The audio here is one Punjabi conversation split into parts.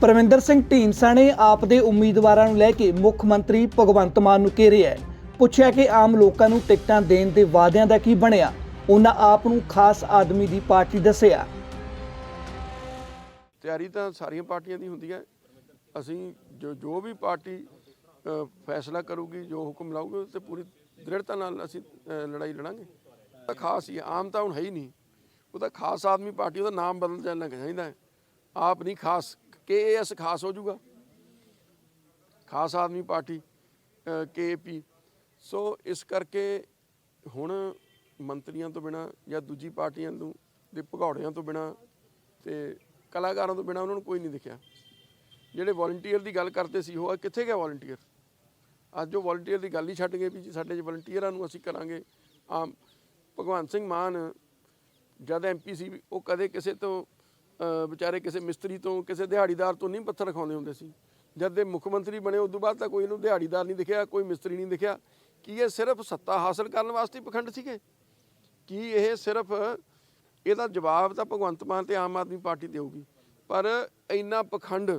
ਪਰਮਿੰਦਰ ਸਿੰਘ ਢੀਂਡਸਾ ਨੇ ਆਪ ਦੇ ਉਮੀਦਵਾਰਾਂ ਨੂੰ ਲੈ ਕੇ ਮੁੱਖ ਮੰਤਰੀ ਭਗਵੰਤ ਮਾਨ ਨੂੰ ਘੇਰਿਆ ਹੈ। ਪੁੱਛਿਆ ਕਿ ਆਮ ਲੋਕਾਂ ਨੂੰ ਟਿਕਟਾਂ ਦੇਣ ਦੇ ਵਾਅਦਿਆਂ ਦਾ ਕੀ ਬਣਿਆ, ਉਹਨਾਂ ਆਪ ਨੂੰ ਖਾਸ ਆਦਮੀ ਦੀ ਪਾਰਟੀ ਦੱਸਿਆ। ਤਿਆਰੀ ਤਾਂ ਸਾਰੀਆਂ ਪਾਰਟੀਆਂ ਦੀ ਹੁੰਦੀ ਹੈ। ਅਸੀਂ ਜੋ ਜੋ ਵੀ ਪਾਰਟੀ ਫੈਸਲਾ ਕਰੂਗੀ, ਜੋ ਹੁਕਮ ਲਾਊਗੀ ਉਹ ਤੇ ਪੂਰੀ ਦ੍ਰਿੜਤਾ ਨਾਲ ਅਸੀਂ ਲੜਾਈ ਲੜਾਂਗੇ। ਤਾਂ ਖਾਸ ਹੀ, ਆਮ ਤਾਂ ਹੁਣ ਹੈ ਹੀ ਨਹੀਂ। ਉਹ ਤਾਂ ਖਾਸ ਆਦਮੀ ਪਾਰਟੀ, ਉਹਦਾ ਨਾਮ ਬਦਲ ਜਾਣਾ ਚਾਹੀਦਾ ਹੈ। ਆਪ ਨਹੀਂ ਖਾਸ ਕਿ ਕੇਐਸ ਖਾਸ ਹੋ ਜਾਊਗਾ। ਖਾਸ ਆਦਮੀ ਪਾਰਟੀ ਕੇਪੀ ਸੋ ਇਸ ਕਰਕੇ ਹੁਣ ਮੰਤਰੀਆਂ ਤੋਂ ਬਿਨਾ ਜਾਂ ਦੂਜੀ ਪਾਰਟੀਆਂ ਨੂੰ, ਦੇ ਭਗੌੜਿਆਂ ਤੋਂ ਬਿਨਾ ਤੇ ਕਲਾਕਾਰਾਂ ਤੋਂ ਬਿਨਾ ਉਹਨਾਂ ਨੂੰ ਕੋਈ ਨਹੀਂ ਦਿਖਿਆ। ਜਿਹੜੇ ਵੋਲੰਟੀਅਰ ਦੀ ਗੱਲ ਕਰਦੇ ਸੀ, ਉਹ ਕਿੱਥੇ ਗਿਆ ਵੋਲੰਟੀਅਰ ਅੱਜ ਉਹ ਵੋਲੰਟੀਅਰ ਦੀ ਗੱਲ ਹੀ ਛੱਡ ਗਏ ਵੀ ਜੀ, ਸਾਡੇ ਚ ਵੋਲੰਟੀਅਰਾਂ ਨੂੰ ਅਸੀਂ ਕਰਾਂਗੇ। ਆਮ ਭਗਵੰਤ ਸਿੰਘ ਮਾਨ, ਜਦ ਐਮਪੀ ਸੀ, ਉਹ ਕਦੇ ਕਿਸੇ ਤੋਂ ਵਿਚਾਰੇ ਕਿਸੇ ਮਿਸਤਰੀ ਤੋਂ, ਕਿਸੇ ਦਿਹਾੜੀਦਾਰ ਤੋਂ ਨਹੀਂ ਪੱਥਰ ਰਖਾਉਂਦੇ ਹੁੰਦੇ ਸੀ। ਜਦ ਦੇ ਮੁੱਖ ਮੰਤਰੀ ਬਣੇ ਉਸ ਤੋਂ ਬਾਅਦ ਤਾਂ ਕੋਈ ਇਹਨੂੰ ਦਿਹਾੜੀਦਾਰ ਨਹੀਂ ਦਿਖਿਆ, ਕੋਈ ਮਿਸਤਰੀ ਨਹੀਂ ਦਿਖਿਆ। ਕੀ ਇਹ ਸਿਰਫ ਸੱਤਾ ਹਾਸਲ ਕਰਨ ਵਾਸਤੇ ਪਖੰਡ ਸੀਗੇ? ਕੀ ਇਹ ਸਿਰਫ, ਇਹਦਾ ਜਵਾਬ ਤਾਂ ਭਗਵੰਤ ਮਾਨ ਤੇ ਆਮ ਆਦਮੀ ਪਾਰਟੀ ਦੇਊਗੀ ਪਰ ਇੰਨਾ ਪਖੰਡ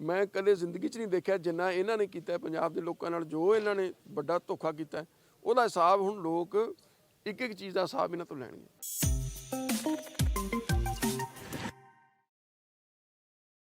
ਮੈਂ ਕਦੇ ਜ਼ਿੰਦਗੀ 'ਚ ਨਹੀਂ ਦੇਖਿਆ ਜਿੰਨਾ ਇਹਨਾਂ ਨੇ ਕੀਤਾ ਪੰਜਾਬ ਦੇ ਲੋਕਾਂ ਨਾਲ ਜੋ ਇਹਨਾਂ ਨੇ ਵੱਡਾ ਧੋਖਾ ਕੀਤਾ ਉਹਦਾ ਹਿਸਾਬ ਹੁਣ ਲੋਕ ਇੱਕ ਇੱਕ ਚੀਜ਼ ਦਾ ਹਿਸਾਬ ਇਹਨਾਂ ਤੋਂ ਲੈਣਗੇ।